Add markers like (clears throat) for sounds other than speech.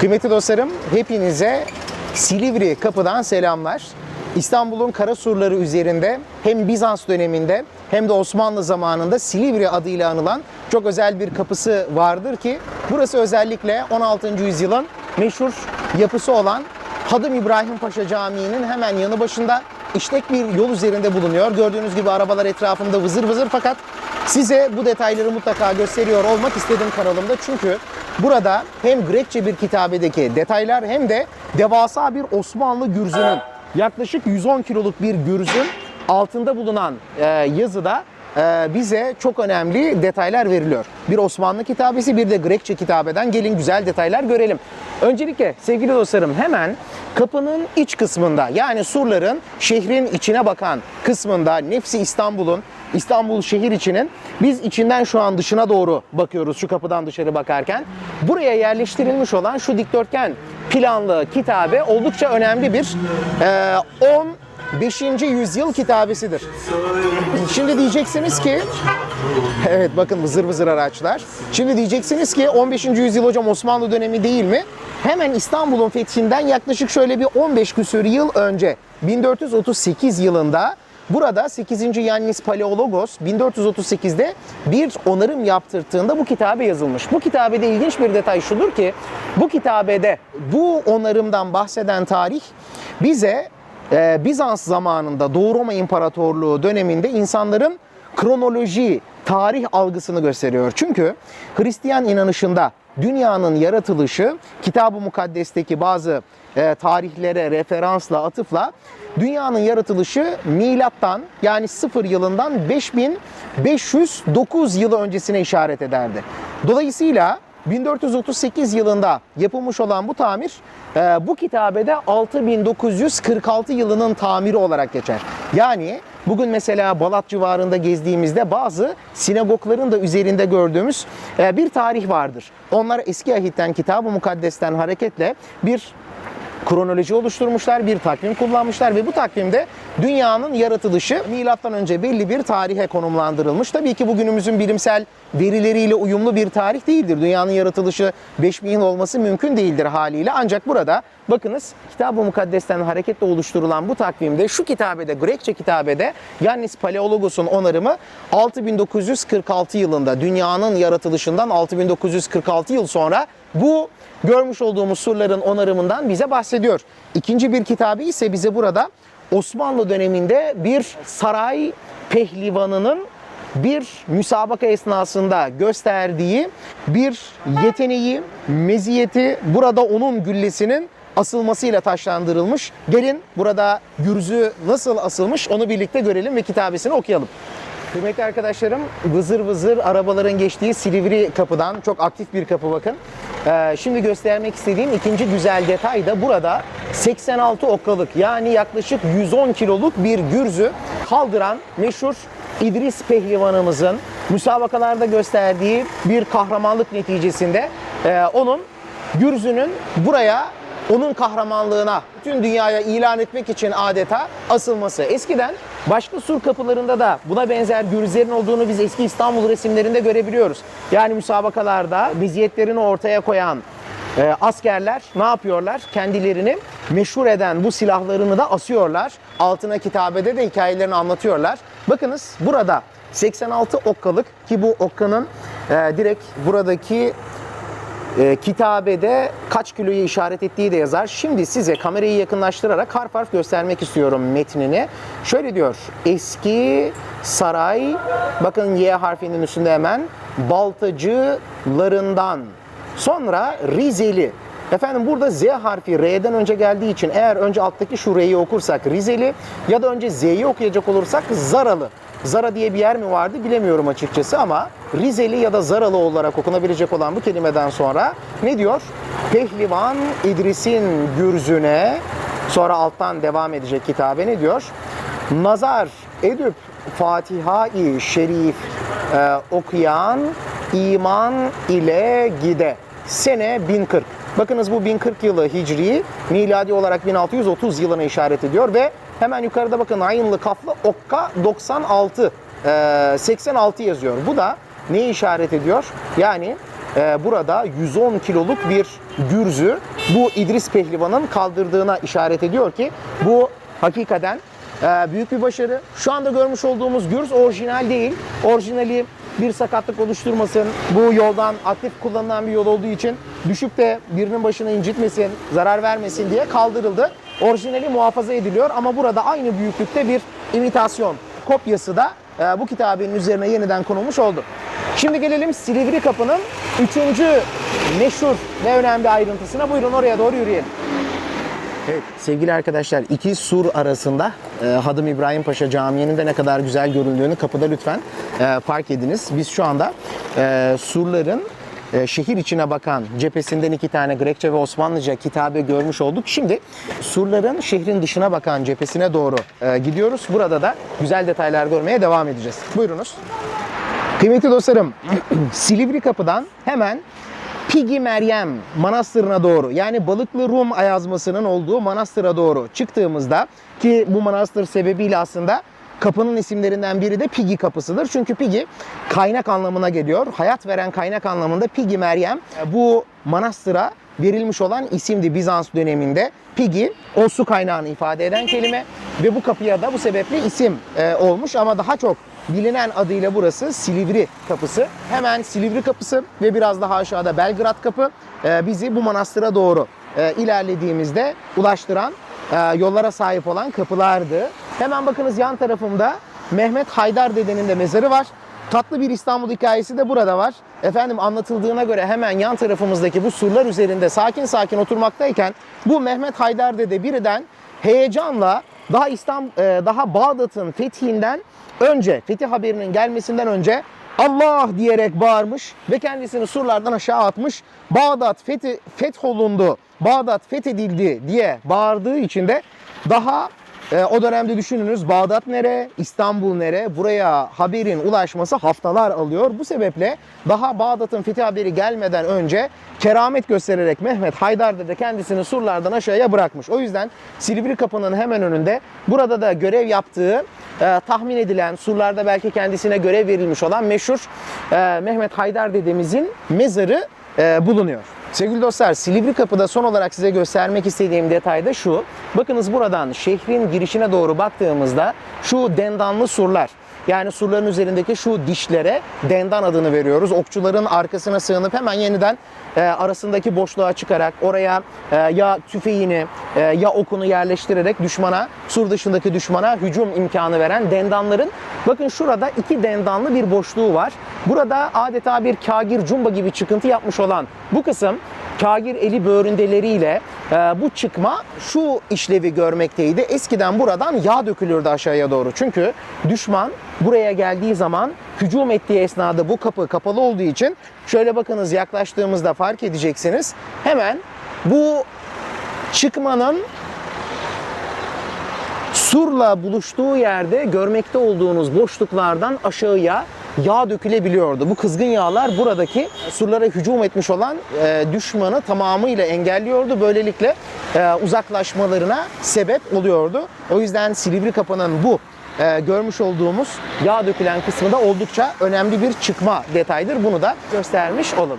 Kıymetli dostlarım, hepinize Silivri kapıdan selamlar. İstanbul'un kara surları üzerinde hem Bizans döneminde hem de Osmanlı zamanında Silivri adıyla anılan çok özel bir kapısı vardır ki burası özellikle 16. yüzyılın meşhur yapısı olan Hadım İbrahim Paşa Camii'nin hemen yanı başında işlek bir yol üzerinde bulunuyor. Gördüğünüz gibi arabalar etrafında vızır vızır fakat size bu detayları mutlaka gösteriyor olmak istedim kanalımda. Çünkü burada hem Grekçe bir kitabedeki detaylar hem de devasa bir Osmanlı gürzünün yaklaşık 110 kiloluk bir gürzün altında bulunan e, yazıda e, bize çok önemli detaylar veriliyor. Bir Osmanlı kitabesi bir de Grekçe kitabeden gelin güzel detaylar görelim. Öncelikle sevgili dostlarım hemen kapının iç kısmında yani surların şehrin içine bakan kısmında Nefsi İstanbul'un İstanbul şehir içinin biz içinden şu an dışına doğru bakıyoruz şu kapıdan dışarı bakarken. Buraya yerleştirilmiş olan şu dikdörtgen planlı kitabe oldukça önemli bir e, 15. yüzyıl kitabesidir. Şimdi diyeceksiniz ki Evet bakın vızır vızır araçlar. Şimdi diyeceksiniz ki 15. yüzyıl hocam Osmanlı dönemi değil mi? Hemen İstanbul'un fethinden yaklaşık şöyle bir 15 küsur yıl önce 1438 yılında Burada 8. Yannis Paleologos 1438'de bir onarım yaptırttığında bu kitabe yazılmış. Bu kitabede ilginç bir detay şudur ki bu kitabede bu onarımdan bahseden tarih bize e, Bizans zamanında Doğu Roma İmparatorluğu döneminde insanların kronoloji, tarih algısını gösteriyor. Çünkü Hristiyan inanışında dünyanın yaratılışı Kitab-ı Mukaddes'teki bazı e, tarihlere referansla, atıfla dünyanın yaratılışı milattan yani 0 yılından 5509 yılı öncesine işaret ederdi. Dolayısıyla 1438 yılında yapılmış olan bu tamir e, bu kitabede 6946 yılının tamiri olarak geçer. Yani bugün mesela Balat civarında gezdiğimizde bazı sinagogların da üzerinde gördüğümüz e, bir tarih vardır. Onlar eski ahitten Kitab-ı Mukaddes'ten hareketle bir kronoloji oluşturmuşlar, bir takvim kullanmışlar ve bu takvimde dünyanın yaratılışı milattan önce belli bir tarihe konumlandırılmış. Tabii ki bugünümüzün bilimsel verileriyle uyumlu bir tarih değildir. Dünyanın yaratılışı 5000 yıl olması mümkün değildir haliyle. Ancak burada bakınız Kitab-ı Mukaddes'ten hareketle oluşturulan bu takvimde şu kitabede, Grekçe kitabede Yannis Paleologos'un onarımı 6946 yılında dünyanın yaratılışından 6946 yıl sonra bu görmüş olduğumuz surların onarımından bize bahsediyor. İkinci bir kitabı ise bize burada Osmanlı döneminde bir saray pehlivanının bir müsabaka esnasında gösterdiği bir yeteneği, meziyeti burada onun güllesinin asılmasıyla taşlandırılmış. Gelin burada gürzü nasıl asılmış onu birlikte görelim ve kitabesini okuyalım. Kıymetli arkadaşlarım vızır vızır arabaların geçtiği Silivri kapıdan çok aktif bir kapı bakın. Ee, şimdi göstermek istediğim ikinci güzel detay da burada 86 okkalık yani yaklaşık 110 kiloluk bir gürzü kaldıran meşhur İdris Pehlivanımızın müsabakalarda gösterdiği bir kahramanlık neticesinde e, onun gürzünün buraya onun kahramanlığına bütün dünyaya ilan etmek için adeta asılması. Eskiden başka sur kapılarında da buna benzer gürzlerin olduğunu biz eski İstanbul resimlerinde görebiliyoruz. Yani müsabakalarda meziyetlerini ortaya koyan e, askerler ne yapıyorlar? Kendilerini meşhur eden bu silahlarını da asıyorlar. Altına kitabede de hikayelerini anlatıyorlar. Bakınız burada 86 okkalık ki bu okkanın e, direkt buradaki e, kitabede kaç kiloyu işaret ettiği de yazar. Şimdi size kamerayı yakınlaştırarak harf harf göstermek istiyorum metnini. Şöyle diyor. Eski saray, bakın Y harfinin üstünde hemen, baltacılarından. Sonra Rizeli. Efendim burada Z harfi R'den önce geldiği için eğer önce alttaki şu R'yi okursak Rizeli ya da önce Z'yi okuyacak olursak Zaralı. Zara diye bir yer mi vardı bilemiyorum açıkçası ama Rizeli ya da Zaralı olarak okunabilecek olan bu kelimeden sonra ne diyor? Pehlivan İdris'in gürzüne sonra alttan devam edecek kitabe ne diyor? Nazar edüp Fatiha-i Şerif e, okuyan iman ile gide. Sene 1040. Bakınız bu 1040 yılı Hicri, miladi olarak 1630 yılına işaret ediyor ve hemen yukarıda bakın ayınlı kaflı okka 96 e, 86 yazıyor. Bu da neyi işaret ediyor? Yani e, burada 110 kiloluk bir gürzü bu İdris Pehlivan'ın kaldırdığına işaret ediyor ki bu hakikaten e, büyük bir başarı. Şu anda görmüş olduğumuz gürz orijinal değil. Orijinali bir sakatlık oluşturmasın. Bu yoldan aktif kullanılan bir yol olduğu için düşüp de birinin başını incitmesin, zarar vermesin diye kaldırıldı. Orijinali muhafaza ediliyor ama burada aynı büyüklükte bir imitasyon kopyası da e, bu kitabenin üzerine yeniden konulmuş oldu. Şimdi gelelim Silivri Kapı'nın üçüncü meşhur ve önemli ayrıntısına. Buyurun oraya doğru yürüyelim. Evet sevgili arkadaşlar iki sur arasında e, Hadım İbrahim Paşa Camii'nin de ne kadar güzel göründüğünü kapıda lütfen e, fark ediniz. Biz şu anda e, surların e, şehir içine bakan cephesinden iki tane Grekçe ve Osmanlıca kitabe görmüş olduk. Şimdi surların şehrin dışına bakan cephesine doğru e, gidiyoruz. Burada da güzel detaylar görmeye devam edeceğiz. Buyurunuz. Kıymetli dostlarım, (clears throat) Silivri Kapı'dan hemen Pigi Meryem Manastırı'na doğru yani Balıklı Rum ayazmasının olduğu manastıra doğru çıktığımızda ki bu manastır sebebiyle aslında kapının isimlerinden biri de Pigi kapısıdır. Çünkü Pigi kaynak anlamına geliyor. Hayat veren kaynak anlamında Pigi Meryem bu manastıra verilmiş olan isimdi Bizans döneminde. Pigi o su kaynağını ifade eden kelime ve bu kapıya da bu sebeple isim e, olmuş ama daha çok bilinen adıyla burası Silivri Kapısı. Hemen Silivri Kapısı ve biraz daha aşağıda Belgrad Kapı e, bizi bu manastıra doğru e, ilerlediğimizde ulaştıran e, yollara sahip olan kapılardı. Hemen bakınız yan tarafımda Mehmet Haydar dedenin de mezarı var. Tatlı bir İstanbul hikayesi de burada var. Efendim anlatıldığına göre hemen yan tarafımızdaki bu surlar üzerinde sakin sakin oturmaktayken bu Mehmet Haydar dede birden heyecanla daha İstanbul, daha Bağdat'ın fethinden önce, fetih haberinin gelmesinden önce Allah diyerek bağırmış ve kendisini surlardan aşağı atmış. Bağdat fethi, fetholundu, Bağdat fethedildi diye bağırdığı için de daha e, o dönemde düşününüz Bağdat nere, İstanbul nere? Buraya haberin ulaşması haftalar alıyor. Bu sebeple daha Bağdat'ın fethi haberi gelmeden önce keramet göstererek Mehmet Haydar da kendisini surlardan aşağıya bırakmış. O yüzden Silivri Kapı'nın hemen önünde burada da görev yaptığı e, tahmin edilen surlarda belki kendisine görev verilmiş olan meşhur e, Mehmet Haydar dedemizin mezarı e, bulunuyor. Sevgili dostlar Silivri Kapı'da son olarak size göstermek istediğim detay da şu. Bakınız buradan şehrin girişine doğru baktığımızda şu dendanlı surlar yani surların üzerindeki şu dişlere dendan adını veriyoruz. Okçuların arkasına sığınıp hemen yeniden e, arasındaki boşluğa çıkarak oraya e, ya tüfeğini e, ya okunu yerleştirerek düşmana, sur dışındaki düşmana hücum imkanı veren dendanların bakın şurada iki dendanlı bir boşluğu var. Burada adeta bir kagir cumba gibi çıkıntı yapmış olan bu kısım kagir eli böğründeleriyle e, bu çıkma şu işlevi görmekteydi. Eskiden buradan yağ dökülürdü aşağıya doğru. Çünkü düşman buraya geldiği zaman hücum ettiği esnada bu kapı kapalı olduğu için şöyle bakınız yaklaştığımızda fark edeceksiniz. Hemen bu çıkmanın surla buluştuğu yerde görmekte olduğunuz boşluklardan aşağıya yağ dökülebiliyordu. Bu kızgın yağlar buradaki surlara hücum etmiş olan e, düşmanı tamamıyla engelliyordu. Böylelikle e, uzaklaşmalarına sebep oluyordu. O yüzden Silivri Kapı'nın bu e, görmüş olduğumuz yağ dökülen kısmı da oldukça önemli bir çıkma detaydır. Bunu da göstermiş olalım.